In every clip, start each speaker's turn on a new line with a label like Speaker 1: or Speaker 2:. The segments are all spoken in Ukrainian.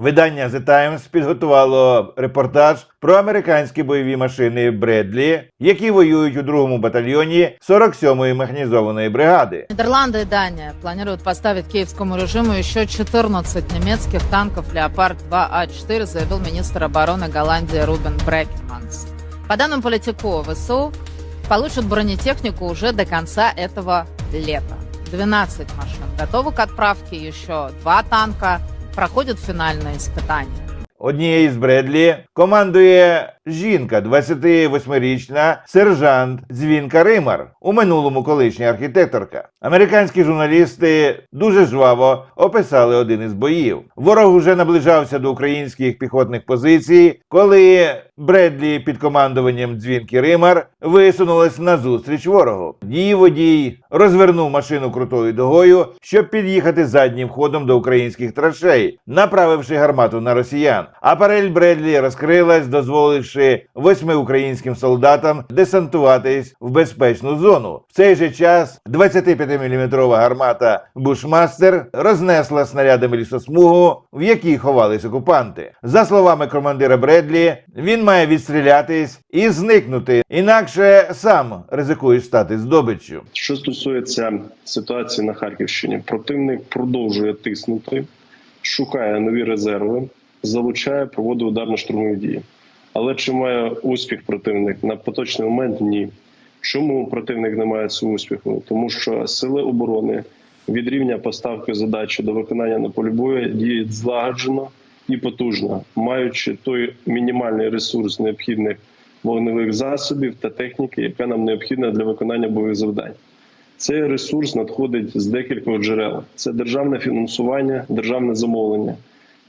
Speaker 1: Видання The Times підготувало репортаж про американські бойові машини Бредлі, які воюють у другому батальйоні 47-ї механізованої бригади.
Speaker 2: Нидерланды и Дания планируют поставить киевскому режиму еще 14 немецких танков «Леопард-2А4», заявил министр обороны Голландии Рубен Брекманс. По данным политику ВСУ, получат бронетехнику уже до конца этого лета. 12 машин готовы к отправке, еще два танка проходят финальное испытание.
Speaker 1: Однією з Бредлі командує жінка, 28-річна сержант Дзвінка Римар, у минулому колишня архітекторка. Американські журналісти дуже жваво описали один із боїв. Ворог уже наближався до українських піхотних позицій, коли Бредлі під командуванням Дзвінки Римар висунулась назустріч ворогу. Її водій розвернув машину крутою догою, щоб під'їхати заднім ходом до українських траншей, направивши гармату на росіян. А парель Бредлі розкрилась, дозволивши восьми українським солдатам десантуватись в безпечну зону. В цей же час 25-мм гармата Бушмастер рознесла снарядами лісосмугу, в якій ховались окупанти. За словами командира Бредлі, він має відстрілятись і зникнути, інакше сам ризикує стати здобиччю.
Speaker 3: Що стосується ситуації на Харківщині, противник продовжує тиснути, шукає нові резерви, залучає, проводить ударно-штурмові дії. Але чи має успіх противник на поточний момент? Ні. Чому противник не має цього успіху? Тому що сили оборони від рівня поставки задачі до виконання на полі бою діють злагоджено і потужно, маючи той мінімальний ресурс необхідних вогневих засобів та техніки, яка нам необхідна для виконання бойових завдань. Цей ресурс надходить з декількох джерел: це державне фінансування, державне замовлення,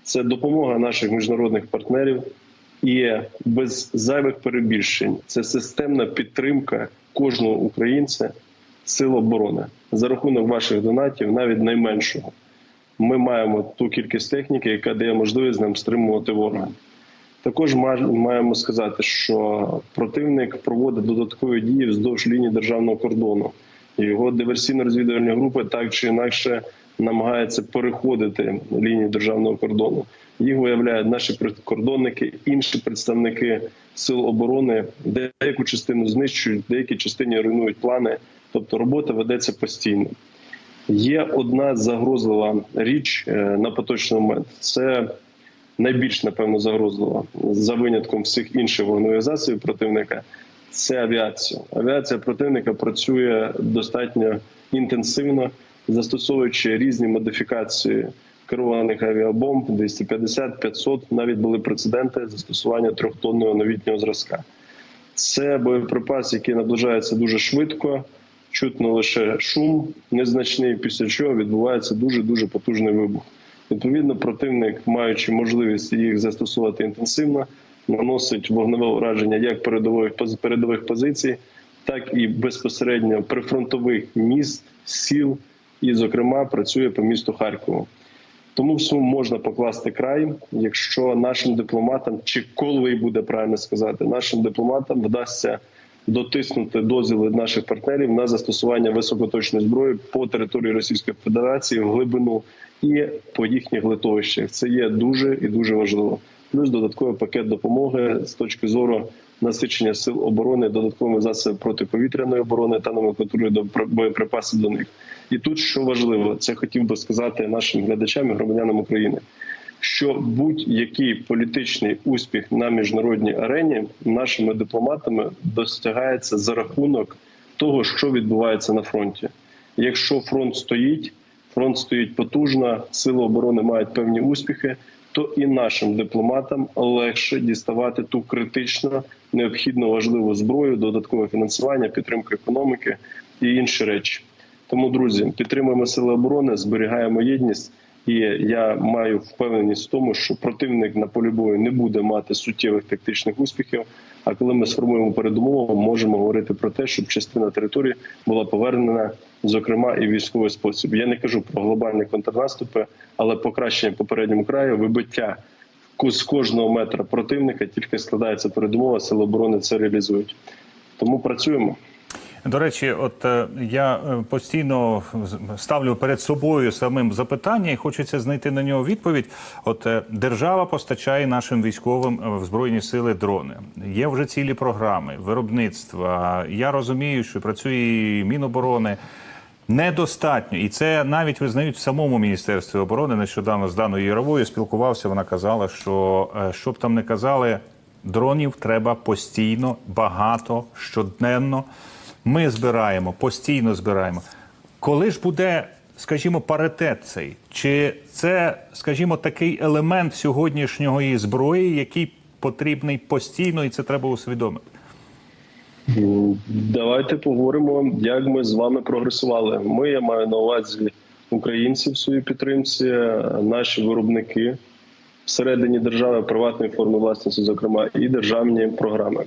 Speaker 3: це допомога наших міжнародних партнерів і без зайвих перебільшень. Це системна підтримка кожного українця сил оборони за рахунок ваших донатів, навіть найменшого. Ми маємо ту кількість техніки, яка дає можливість нам стримувати ворога. Також маємо сказати, що противник проводить додаткові дії вздовж лінії державного кордону. Його диверсійно-розвідувальні групи так чи інакше намагаються переходити лінію державного кордону. Їх виявляють наші прикордонники, інші представники сил оборони, деяку частину знищують, деякі частині руйнують плани. Тобто робота ведеться постійно. Є одна загрозлива річ е, на поточний момент. Це найбільш напевно загрозлива за винятком всіх інших вогневих засобів противника. Це авіація. Авіація противника працює достатньо інтенсивно, застосовуючи різні модифікації керованих авіабомб 250-500. Навіть були прецеденти застосування трьохтонного новітнього зразка. Це боєприпас, який наближається дуже швидко. Чутно лише шум незначний, після чого відбувається дуже дуже потужний вибух. Відповідно, противник, маючи можливість їх застосувати інтенсивно, наносить вогневе ураження як передових передових позицій, так і безпосередньо прифронтових міст, сіл, і, зокрема, працює по місту Харкову. Тому всьому можна покласти край, якщо нашим дипломатам, чи коли буде правильно сказати, нашим дипломатам вдасться дотиснути дозвіли наших партнерів на застосування високоточної зброї по території Російської Федерації в глибину і по їхніх литовищах. Це є дуже і дуже важливо. Плюс додатковий пакет допомоги з точки зору насичення сил оборони додатковими засобами протиповітряної оборони та номенклатурою до пр- боєприпасів до них. І тут що важливо, це хотів би сказати нашим глядачам і громадянам України. Що будь-який політичний успіх на міжнародній арені нашими дипломатами досягається за рахунок того, що відбувається на фронті. Якщо фронт стоїть, фронт стоїть потужно, сили оборони мають певні успіхи, то і нашим дипломатам легше діставати ту критично необхідну важливу зброю, додаткове фінансування, підтримку економіки і інші речі. Тому, друзі, підтримуємо сили оборони, зберігаємо єдність. І я маю впевненість в тому, що противник на полі бою не буде мати суттєвих тактичних успіхів. А коли ми сформуємо передумову, можемо говорити про те, щоб частина території була повернена, зокрема і в військовий спосіб. Я не кажу про глобальні контрнаступи, але покращення попередньому краю, вибиття з кожного метра противника тільки складається передумова, сили оборони це реалізують. Тому працюємо.
Speaker 4: До речі, от е, я е, постійно ставлю перед собою самим запитання, і хочеться знайти на нього відповідь. От е, держава постачає нашим військовим в збройні сили дрони. Є вже цілі програми виробництва. Я розумію, що працює Міноборони. Недостатньо, і це навіть визнають в самому міністерстві оборони. Нещодавно з Даною Яровою спілкувався. Вона казала, що е, що б там не казали, дронів треба постійно, багато, щоденно. Ми збираємо, постійно збираємо. Коли ж буде, скажімо, паритет цей? Чи це, скажімо, такий елемент сьогоднішньої зброї, який потрібний постійно, і це треба усвідомити?
Speaker 3: Давайте поговоримо, як ми з вами прогресували. Ми, я маю на увазі українці в своїй підтримці, наші виробники всередині держави, приватної форми власності, зокрема, і державні програми.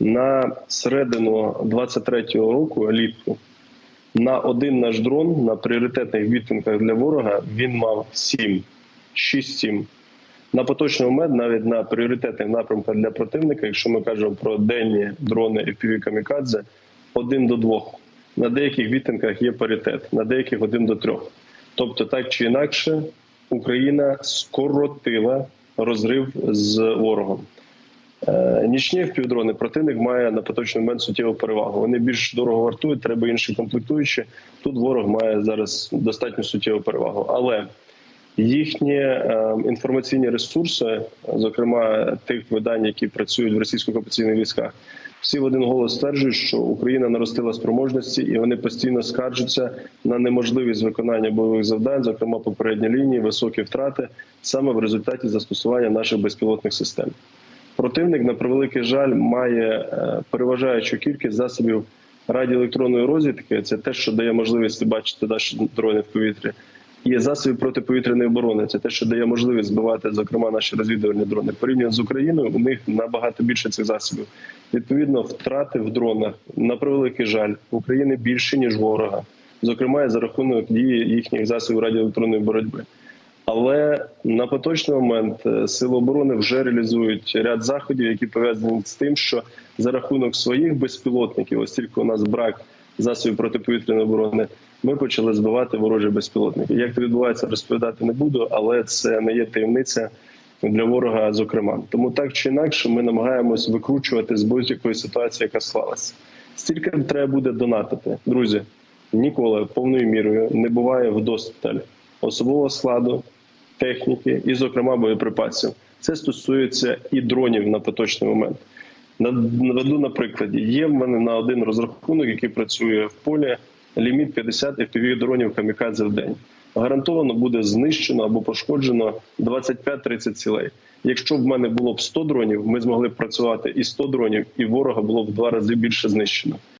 Speaker 3: На середину 23-го року, літку, на один наш дрон на пріоритетних відтинках для ворога він мав 7, 6-7. На поточний момент, навіть на пріоритетних напрямках для противника, якщо ми кажемо про денні дрони FPV камікадзе, один до двох. На деяких відтинках є паритет, на деяких один до трьох. Тобто, так чи інакше, Україна скоротила розрив з ворогом. Е, Нічні впівдрони противник має на поточний момент суттєву перевагу. Вони більш дорого вартують, треба інші комплектуючі. Тут ворог має зараз достатньо суттєву перевагу. Але їхні е, інформаційні ресурси, зокрема тих видань, які працюють в російсько-окупаційних військах, всі в один голос стверджують, що Україна наростила спроможності, і вони постійно скаржаться на неможливість виконання бойових завдань, зокрема попередні лінії, високі втрати, саме в результаті застосування наших безпілотних систем. Противник, на превеликий жаль, має е, переважаючу кількість засобів радіоелектронної розвідки. Це те, що дає можливість бачити наші дрони в повітрі. І засоби протиповітряної оборони. Це те, що дає можливість збивати, зокрема, наші розвідувальні дрони. Порівняно з Україною, у них набагато більше цих засобів. Відповідно, втрати в дронах на превеликий жаль України більше ніж ворога, зокрема за рахунок дії їхніх засобів радіоелектронної боротьби. Але на поточний момент е, сили оборони вже реалізують ряд заходів, які пов'язані з тим, що за рахунок своїх безпілотників, оскільки у нас брак засобів протиповітряної оборони, ми почали збивати ворожі безпілотники. Як це відбувається, розповідати не буду, але це не є таємниця для ворога, зокрема. Тому так чи інакше, ми намагаємось викручувати з будь-якої ситуації, яка склалася. Стільки треба буде донатити, друзі. Ніколи повною мірою не буває вдосталь особового складу, техніки і, зокрема, боєприпасів. Це стосується і дронів на поточний момент. Наведу на прикладі. Є в мене на один розрахунок, який працює в полі, ліміт 50 FPV дронів камікадзе в день. Гарантовано буде знищено або пошкоджено 25-30 цілей. Якщо в мене було б 100 дронів, ми змогли б працювати і 100 дронів, і ворога було б в два рази більше знищено.